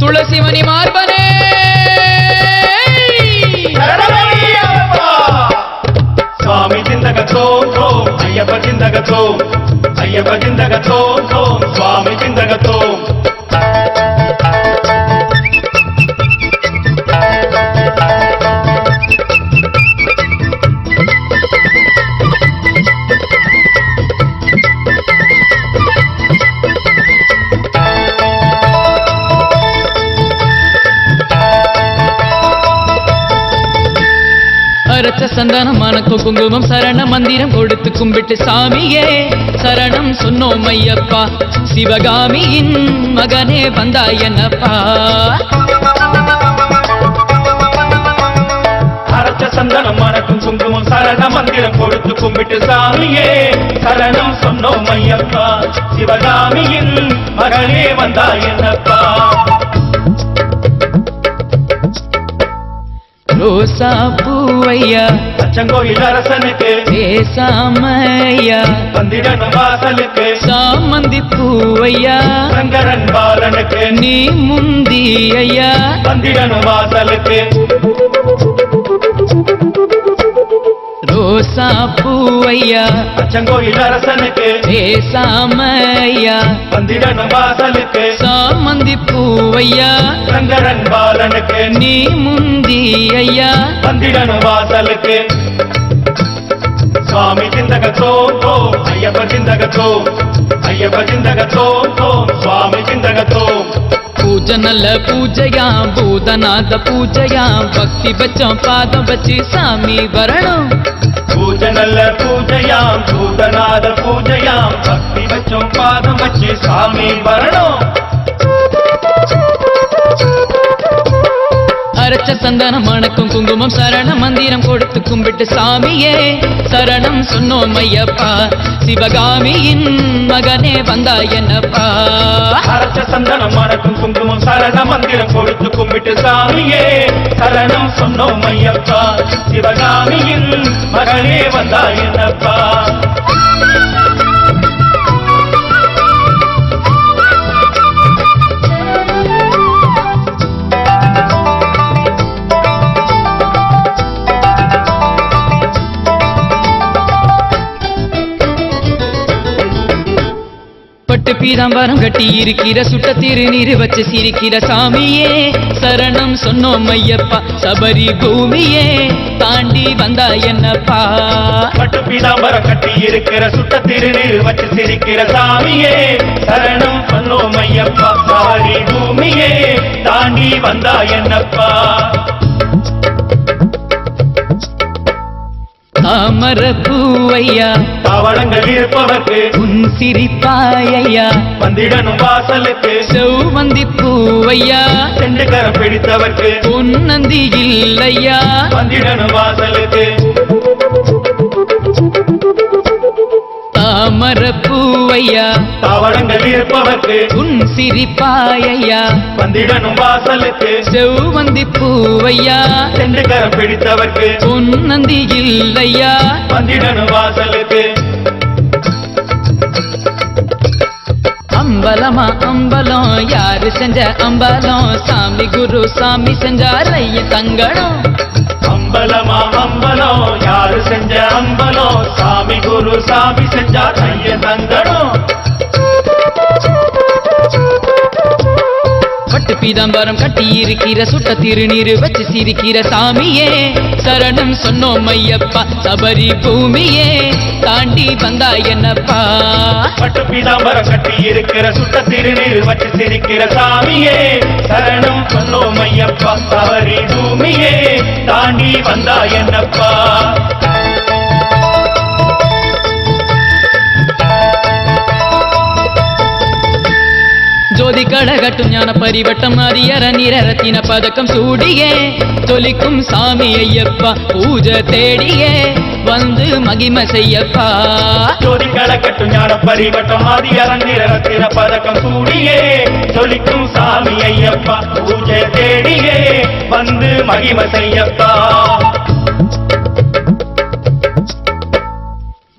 துளசிமணி மார்பனே స్వామి చిందగ తోం తోం అయ్యప్ప చిందగ తోం అయ్యప్ప చిందగ తోం తోం స్వామి చిందగ తోం அரச்ச குங்குமம் சரண மந்திரம் கொடுத்து கும்பிட்டு சாமியே. சரணம் சொன்னோம் ஐயப்பா சிவகாமியின் மகனே வந்தாயனப்பா. சந்தனமான குங்குமம் சரண மந்திரம் கொடுத்து கும்பிட்டு சாமியே. சரணம் சொன்னோம் ஐயப்பா சிவகாமியின் மகனே வந்தாயனப்பா. என்னப்பா ரோசா பூவையா அச்சங்கோயில் அரசனுக்கு பேசாமையா வந்திடணும் வாசலுக்கு சாமந்தி பூவையா சங்கரன் பாலனுக்கு நீ முந்தி ஐயா வந்திடணும் வாசலுக்கு ரோசா பூவையா அச்சங்கோயில் அரசனுக்கு. பேசாமையா வந்திடணும் வாசலுக்கு. சாமந்தி பூவையா? சங்கரன் பாலனுக்கு. நீ முந்தி ஐயா வந்திடணும் வாசலுக்கு. சுவாமி சிந்தக தோம் தோம் ஐயப்ப சிந்தக தோம் ஐயப்ப சிந்தக தோம் தோம் சுவாமி சிந்தக தோம் பூஜை நல்ல பூஜையா பூதநாத பூஜையா பக்தி பச்சம் பாதம் வச்சு சாமி வரணும். பூஜை நல்ல பூஜையாம். பூதநாத பூஜையாம். பக்தி வச்சோம் பாதம் வச்சு சாமி வரணும். அரைச்ச சந்தனம் மணக்கும் குங்குமம் சரண மந்திரம் கொடுத்து கும்பிட்டு சாமியே. சரணம் சொன்னோம் ஐயப்பா சிவகாமியின் மகனே வந்தாய் என்னப்பா. அரைச்ச சந்தனம் மணக்கும் குங்குமம் சரண மந்திரம் கொடுத்து கும்பிட்டு சாமியே. சரணம் சொன்னோம் ஐயப்பா சிவகாமியின் மகனே வந்தா என்னப்பா. பீதாம்பரம் கட்டி இருக்கிற சுட்ட திருநீர் வச்சு சிரிக்கிற சாமியே. சரணம் சொன்னோம் ஐயப்பா சபரி பூமியே. தாண்டி வந்தா என்னப்பா? பட்டு பீதாம்பரம் கட்டி இருக்கிற சுட்ட திருநீர் வச்சு சிரிக்கிற சாமியே. சரணம் சொன்னோம் ஐயப்பா சபரி பூமியே. தாண்டி வந்தா என்னப்பா? தாமர பூவையா பவளங்கள் இருப்பவர்க்கு. உன் சிரிப்பாயையா வந்திடணும் வாசலுக்கு. செவ்வந்தி பூவையா? சென்று கரம் பிடித்தவர்க்கு. பொன்னந்தி இல்லையா? வந்திடணும் வாசலுக்கு. தாமர பூவையா பவளங்கள் இருப்பவர்க்கு உன் சிரிப்பாயையா? வந்திடணும் வாசலுக்கு. செவ்வந்தி பூவையா? சென்று கரம் பிடித்தவர்க்கு. பொன்னந்தி இல்லையா? வந்திடணும் வாசலுக்கு. அம்பலமா அம்பலம் யாரு செஞ்ச அம்பலம்? சாமி குரு சாமி செஞ்சார் தங்கடம். அம்பலமா அம்பலம் யாரு செஞ்ச அம்பலம் சாமி குரு சாமி செஞ்சா ஐய தங்கடம் பட்டு பீதாம்பரம் கட்டியிருக்கிற சுட்ட திருநீர் வச்சு சிரிக்கிற சாமியே. சரணம் சொன்னோம் ஐயப்பா சபரி பூமியே. தாண்டி வந்தா என்னப்பா? பட்டு பீதாம்பரம் கட்டியிருக்கிற சுட்ட திருநீர் வச்சு சிரிக்கிற சாமியே. சரணம் சொன்னோம் ஐயப்பா சபரி பூமியே. தாண்டி வந்தா என்னப்பா? ஜோதி கடகட்டும் ஞான பரிவட்டம் அரியர நிரத்தின பதக்கம் சூடியே. தொலிக்கும் சாமி ஐயப்பா பூஜை தேடியே. வந்து மகிமை செய்யப்பா. ஜோதி கலக்கட்டும் ஞான பரிவட்டம் அரியர நிரத்தின பதக்கம் சூடியே. தொலிக்கும் சாமி ஐயப்பா பூஜை தேடியே. வந்து மகிமை செய்யப்பா.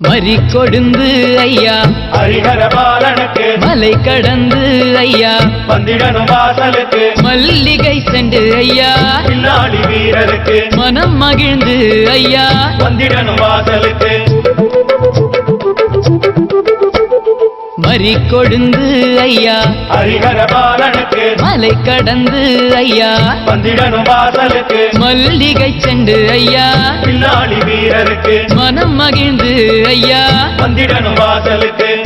மறி கொழுந்து ஐயா. ஹரிஹர பாலனுக்கு மலை கடந்து ஐயா. வந்திடனும் வாசலுக்கு மல்லிகை செண்டு ஐயா. பின்னாடி வீரருக்கு மனம் மகிழ்ந்து ஐயா. வந்திடனும் வாசலுக்கு. மறி கொழுந்து ஐயா. ஹரிஹர பாலனுக்கு மலை கடந்து ஐயா. வந்திடனும் வாசலுக்கு. மல்லிகை செண்டு ஐயா. பின்னாடி வீரருக்கு. மனம் மகிழ்ந்து ஐயா. வந்திடனும் வாசலுக்கு.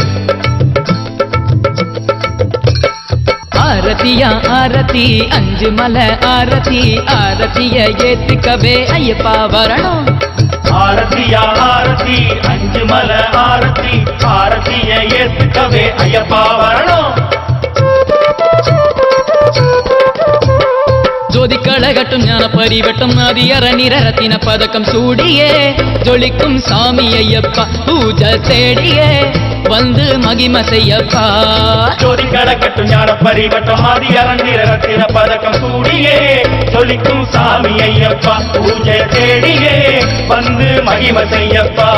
ஆரத்தியா ஆரத்தி அஞ்சு மலை ஆரத்தி. ஆரத்திய ஏத்துக்கவே ஐயப்பா வரணும். ஆரத்தியா ஆரத்தி அஞ்சு மலை ஆரத்தி ஆரத்திய ஏத்துக்கவே ஐயப்பா வரணும். ஜோதி கழகட்டும் ஞான பரிவட்டம் அதியர நிரத்தின பதக்கம் சூடியே. ஜொலிக்கும் சாமி ஐயப்பா பூஜை தேடியே. வந்து மகிம செய்யப்பா. ஜோதி கடக்கட்டும் ஞான பரிவட்டம் ஆதி அரண்டிர பதக்கம் சூடியே. ஜொலிக்கும் சாமி ஐயப்பா பூஜை தேடியே. வந்து மகிம செய்யப்பா.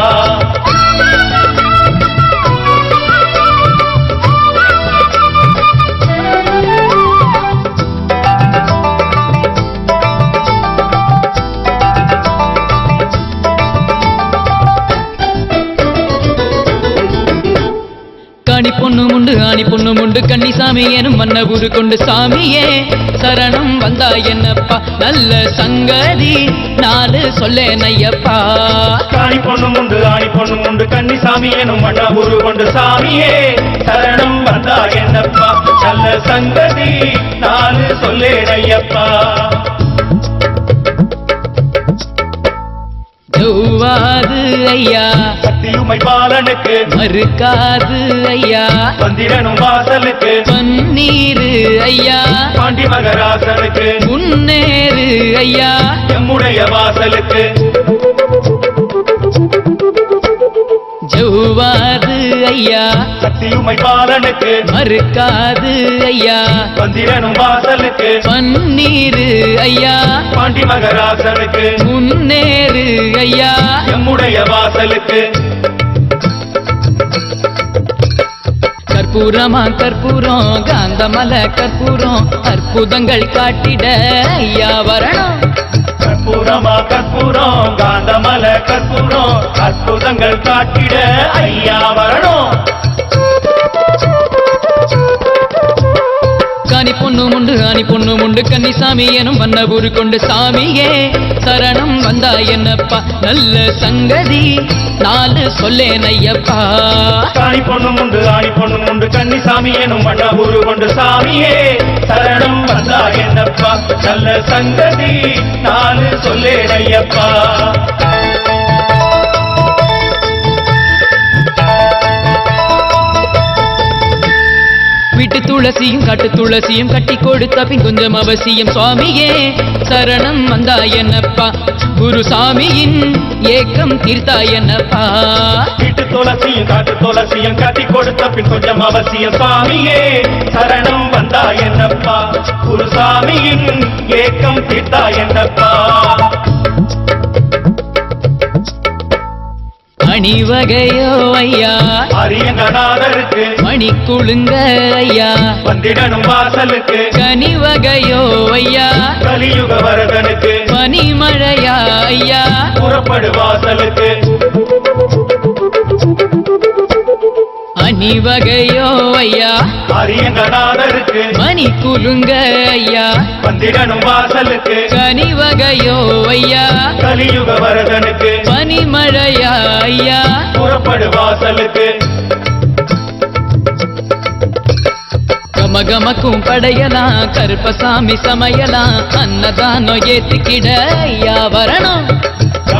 முண்டு கன்னிசாமி எனும் மன்னபுரு கொண்டு சாமியே. சரணம் வந்தா என்னப்பா நல்ல சங்கதி. நாலு சொல்லேன் ஐயப்பா. காணி பொண்ணு உண்டு ஆணி பொண்ணு உண்டு கன்னிசாமி எனும் உரு கொண்டு சாமியே. சரணம் வந்தா என்னப்பா நல்ல சங்கதி. நாலு சொல்லேன் ஐயப்பா. ஜௌவாது ஐயா. சக்தியுமை பாலனுக்கு மறுக்காது ஐயா. வந்திரனும் வாசலுக்கு பன்னீரு ஐயா. பாண்டி மகராசனுக்கு முன்னேறு ஐயா. எம்முடைய வாசலுக்கு ஜௌவாது ஐயா. சக்தியுமை பாலனுக்கு மறுக்காது ஐயா. வந்திரனும் வாசலுக்கு பன்னீரு ஐயா. பாண்டி மகராசனுக்கு முன்னேறு ஐயா. எம்முடைய வாசலுக்கு. கற்பூரமா கற்பூரம் காந்தமல கற்பூரம் அற்புதங்கள் காட்டிட ஐயா வரணும். கற்பூரமா கற்பூரம் காந்தமல கற்பூரம் அற்புதங்கள் காட்டிட ஐயா வரணும். ஆணி பொண்ணு முண்டு ஆணி பொண்ணு முண்டு. கன்னிசாமி எனும் வண்ண ஊரு கொண்டு சாமியே சரணம் வந்தா என்னப்பா நல்ல சங்கதி. நாலு சொல்லேன் ஐயப்பா. ஆணி பொண்ணு உண்டு ஆணி பொண்ணு உண்டு கன்னிசாமி எனும் வண்ண ஊரு கொண்டு சாமியே சரணம் வந்தா என்னப்பா நல்ல சங்கதி. நாலு சொல்லேன் ஐயப்பா. துளசியும் காட்டு துளசியும் கட்டி கொடுத்த பின் கொஞ்சம் அவசியம். சுவாமியே சரணம் வந்தா என்னப்பா குரு சாமியின் ஏக்கம் தீர்த்தா என்னப்பா வீட்டு துளசியும் காட்டு துளசியும் கட்டி கொடுத்த பின் கொஞ்சம் அவசியம். சுவாமியே சரணம் வந்தா என்னப்பா குருசாமியின் ஏக்கம் தீர்த்தா என்னப்பா அணிவகையோ ஐயா? அரியங்கநாதருக்கு மணி குழுங்க ஐயா. வந்திடனும் வாசலுக்கு. கனிவகையோ ஐயா. கலியுக வரதனுக்கு. பனிமழையா ஐயா. புறப்படு வாசலுக்கு. அணிவகையோ ஐயா? அரியங்கநாதருக்கு மணி குலுங்க ஐயா. வந்திடனும் வாசலுக்கு. கனிவகையோ ஐயா. கலியுக வரதனுக்கு பனிமழையா ஐயா? புறப்படு வாசலுக்கு. கமகமக்கும் படையலாம் கருப்பசாமி சமையலாம் அன்னதானம் ஏத்துக்கிட ஐயா வரணும்.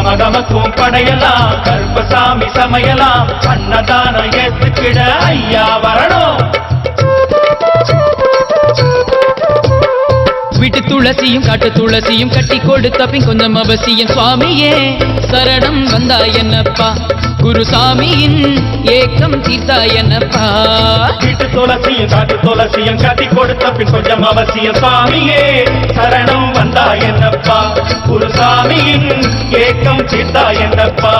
கமகமக்கும் படையலாம் கருப்பசாமி சமையலாம் அன்னதானம் ஏத்துக்கிட ஐயா வரணும். வீட்டு துளசியும் காட்டு துளசியும் கட்டி கொடுத்த பின் கொஞ்சம் அவசியம். சுவாமியே சரணம் வந்தா என்னப்பா குருசாமியின் ஏக்கம் தீர்த்தா என்னப்பா வீட்டு துளசியும் காட்டு துளசியும் கட்டி கொடுத்த பின் கொஞ்சம் அவசியம். சுவாமியே சரணம் வந்தா என்னப்பா குருசாமியின் ஏக்கம் தீர்த்தா என்னப்பா